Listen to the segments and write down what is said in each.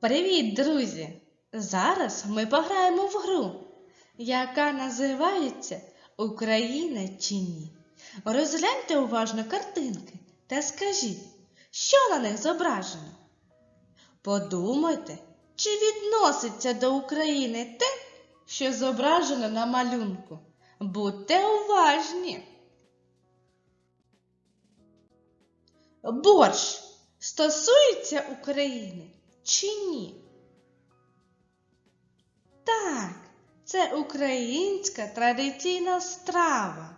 Привіт, друзі! Зараз ми пограємо в гру, яка називається Україна чи ні. Розгляньте уважно картинки та скажіть, що на них зображено. Подумайте, чи відноситься до України те, що зображено на малюнку. Будьте уважні. Борщ стосується України чи ні? Так, це українська традиційна страва.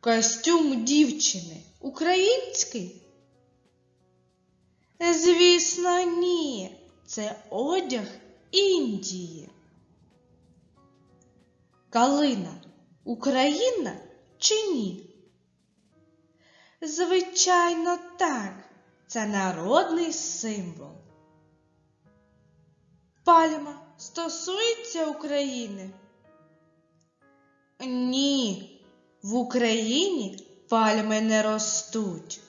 Костюм дівчини український? Звісно, ні. Це одяг Індії. Калина Україна чи ні? Звичайно, так. Це народний символ. Пальма стосується України? Ні, в Україні пальми не ростуть.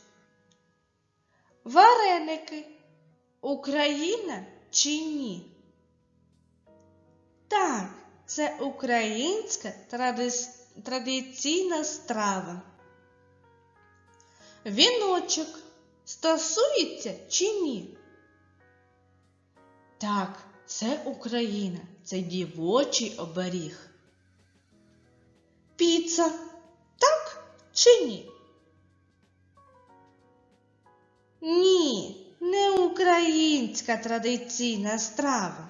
Вареники Україна чи ні? Так, це українська традис- традиційна страва. Віночок стосується чи ні? Так, це Україна, це дівочий оберіг. Піца, так чи ні? Ні, не українська традиційна страва.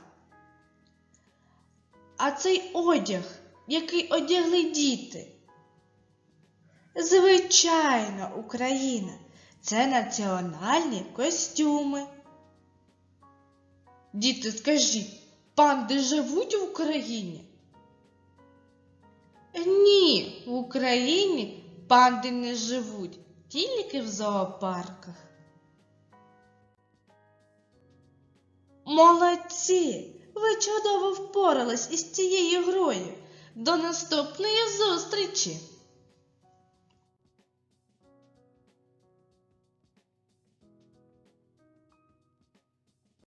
А цей одяг, який одягли діти. Звичайно, Україна це національні костюми. Діти, скажіть, панди живуть в Україні? Ні, в Україні панди не живуть, тільки в зоопарках. Молодці! Ви чудово впорались із цією грою. До наступної зустрічі!